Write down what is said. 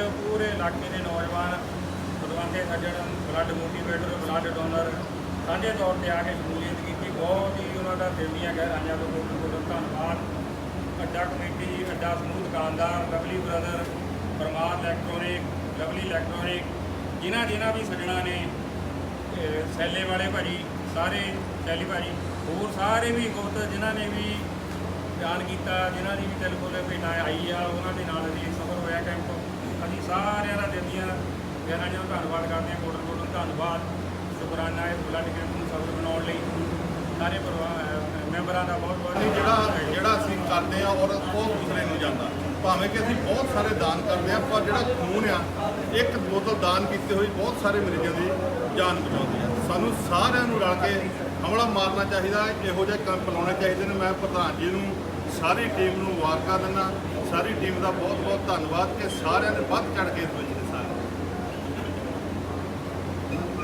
ਪੂਰੇ ਇਲਾਕੇ ਦੇ ਨੌਜਵਾਨ ਪਤਵੰਤੇ ਸੱਜਣ ਬਲੱਡ ਮੋਟੀਵੇਟਰ ਬਲੱਡ ਡੋਨਰ ਸਾਂਝੇ ਤੌਰ ਤੇ ਆ ਕੇ ਸ਼ਮੂਲੀਅਤ ਕੀਤੀ। ਬਹੁਤ ਹੀ ਉਹਨਾਂ ਦਾ ਦਿਲ ਦੀਆਂ ਗਹਿਰਾਈਆਂ ਤੋਂ ਬਹੁਤ ਬਹੁਤ ਧੰਨਵਾਦ। ਅੱਡਾ ਕਮੇਟੀ, ਅੱਡਾ ਸਮੂਹ ਦੁਕਾਨਦਾਰ, Lovely brother Parmar electronic Lovely electronic ਜਿਨ੍ਹਾਂ ਜਿਨ੍ਹਾਂ ਵੀ ਸੱਜਣਾ ਨੇ ਸੈਲੇ ਵਾਲੇ ਭਾਜੀ, ਸਾਰੇ ਸੈਲੀ ਭਾਜੀ, ਹੋਰ ਸਾਰੇ ਵੀ ਗੁਪਤ ਜਿਨ੍ਹਾਂ ਨੇ ਵੀ ਬਿਆਨ ਕੀਤਾ, ਜਿਨ੍ਹਾਂ ਦੀ ਵੀ ਦਿਲ ਟੈਲੀਫੋਨ ਭੇਟਾ ਆਈ ਆ, ਉਹਨਾਂ ਦੇ ਨਾਲ ਅਸੀਂ ਸਫਰ ਹੋਇਆ ਕੈਂਪ ਅਸੀਂ ਸਾਰਿਆਂ ਦਾ ਦਿਲ ਦੀਆਂ ਗਹਿਰਾਈਆਂ ਨੂੰ ਧੰਨਵਾਦ ਕਰਦੇ ਹਾਂ ਕੋਟਨ ਕੋਟਨ ਧੰਨਵਾਦ, ਸ਼ੁਕਰਾਨਾ ਇਸ ਬਲੱਡ ਕੈਂਪ ਨੂੰ ਸਫਲ ਬਣਾਉਣ ਲਈ। ਸਾਰੇ ਪਰਿਵਾਰ ਮੈਂਬਰਾਂ ਦਾ ਬਹੁਤ ਬਹੁਤ ਜਿਹੜਾ ਜਿਹੜਾ ਅਸੀਂ ਕਰਦੇ ਆ ਔਰ ਉਹ ਦੂਸਰੇ ਨੂੰ ਜਾਂਦਾ। ਭਾਵੇਂ ਕਿ ਅਸੀਂ ਬਹੁਤ ਸਾਰੇ ਦਾਨ ਕਰਦੇ ਆ ਪਰ ਜਿਹੜਾ ਖੂਨ ਆ, ਇੱਕ ਬੋਤਲ ਦਾਨ ਕੀਤੇ ਹੋਈ ਬਹੁਤ ਸਾਰੇ ਮਰੀਜ਼ਾਂ ਦੀ ਜਾਨ ਬਚਾਉਂਦੀ ਆ। ਸਾਨੂੰ ਸਾਰਿਆਂ ਨੂੰ ਰਲ ਕੇ ਹਮਲਾ ਮਾਰਨਾ ਚਾਹੀਦਾ, ਇਹੋ ਜਿਹੇ ਕੈਂਪ ਲਾਉਣੇ ਚਾਹੀਦੇ ਨੇ। ਮੈਂ ਪ੍ਰਧਾਨ ਜੀ ਨੂੰ ਸਾਰੀ ਟੀਮ ਨੂੰ ਮੁਬਾਰਕਾਂ ਦਿੰਦਾ, ਸਾਰੀ ਟੀਮ ਦਾ ਬਹੁਤ ਬਹੁਤ ਧੰਨਵਾਦ ਕਿ ਸਾਰਿਆਂ ਨੇ ਵੱਧ ਚੜ